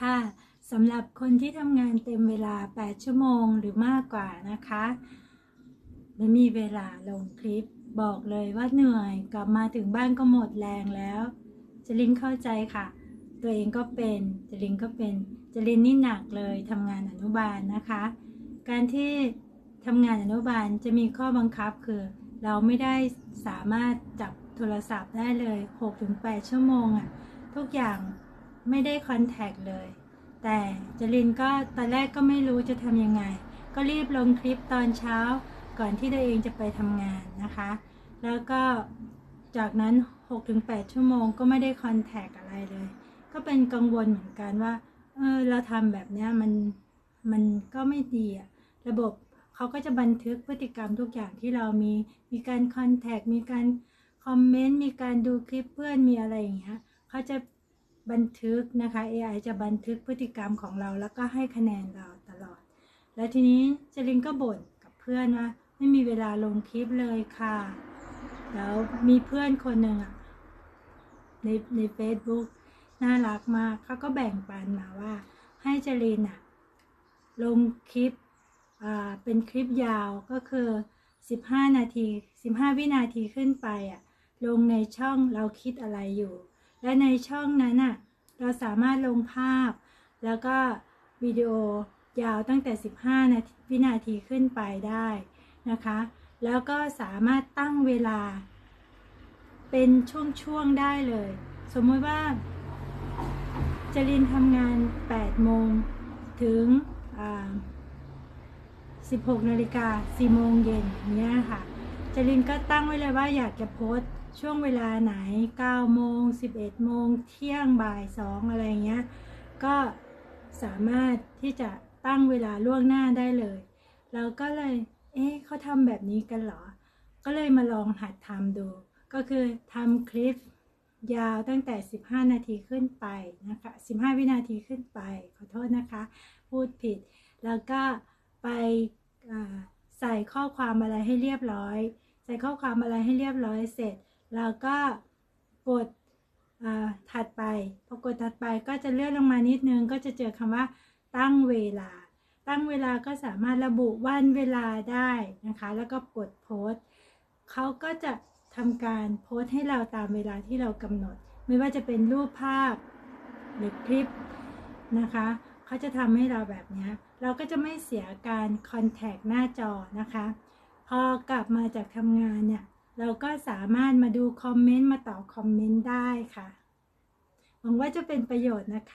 ค่ะสำหรับคนที่ทำงานเต็มเวลา 8 ชั่วโมงหรือมากกว่านะคะไม่มีเวลาลงคลิป บอกเลยว่าเหนื่อย กลับมาถึงบ้านก็หมดแรงแล้วจลินเข้าใจค่ะ ตัวเองก็เป็นจลินก็เป็นจลินนี่หนักเลยทำงานอนุบาลนะคะ การที่ทำงานอนุบาลจะมีข้อบังคับคือ เราไม่ได้สามารถจับโทรศัพท์ได้เลย 6-8 ชั่วโมงอะทุกอย่าง ไม่ได้คอนแทคเลย แต่จรินก็ตอนแรกก็ไม่รู้จะทำยังไง ก็รีบลงคลิปตอนเช้าก่อนที่ตัวเองจะไปทำงานนะคะ แล้วก็จากนั้น 6-8 ชั่วโมงก็ไม่ได้คอนแทคอะไรเลย ก็เป็นกังวลเหมือนกันว่า เออเราทำแบบเนี้ยมันมันก็ไม่ดีอะระบบเขาก็จะบันทึกพฤติกรรมทุกอย่างที่เรามี มีการคอนแทค มีการคอมเมนต์ มีการดูคลิปเพื่อน มีอะไรอย่างเงี้ย เขาจะ บันทึกนะคะ AI จะบันทึกพฤติกรรมของเราแล้วก็ให้คะแนนเราตลอด แล้วทีนี้จรินก็บ่นกับเพื่อนว่าไม่มีเวลาลงคลิปเลยค่ะ แล้วมีเพื่อนคนหนึ่งอะในใน Facebook น่ารักมากเขาก็แบ่งปันมาว่า ให้จรินอะลงคลิปอ่าเป็นคลิปยาวก็คือ 15 นาที 15 วินาทีขึ้นไปอะลงในช่องเราคิดอะไรอยู่ และในช่องนั้นอะเราสามารถลงภาพ แล้วก็วิดีโอยาวตั้งแต่ 15 นาทีวินาทีขึ้นไปได้นะคะ แล้วก็สามารถตั้งเวลา เป็นช่วงๆได้เลย สมมติว่าจรินทำงาน 8 โมง ถึง 16 นาฬิกา 4 โมงเย็นเนี้ยค่ะจรินก็ตั้งไว้เลยว่าอยากจะโพสต์ ช่วงเวลาไหน9โมง11โมงเที่ยงบ่าย2อะไรเงี้ย ก็สามารถที่จะตั้งเวลาล่วงหน้าได้เลย เราก็เลย เอ๊ะเขาทำแบบนี้กันเหรอ ก็เลยมาลองหัดทำดู ก็คือทำคลิปยาวตั้งแต่ 15 นาทีขึ้นไปนะคะ 15 วินาทีขึ้นไป ขอโทษนะคะ พูดผิด แล้วก็ไปใส่ข้อความอะไรให้เรียบร้อย ใส่ข้อความอะไรให้เรียบร้อยเสร็จ แล้วก็กดถัดไปพอกดถัดไปก็จะเลื่อนลงมานิดนึง ก็จะเจอคำว่า ตั้งเวลา ตั้งเวลาก็สามารถระบุวันเวลาได้นะคะ แล้วก็กดโพสเขาก็จะทำการโพสให้เราตามเวลาที่เรากำหนด ไม่ว่าจะเป็นรูปภาพหรือคลิปนะคะเขาจะทำให้เราแบบนี้ เราก็จะไม่เสียการคอนแทคหน้าจอนะคะ พอกลับมาจากทำงานเนี่ย เราก็สามารถมาดูคอมเมนต์มาตอบคอมเมนต์ได้ค่ะ หวังว่าจะเป็นประโยชน์นะคะ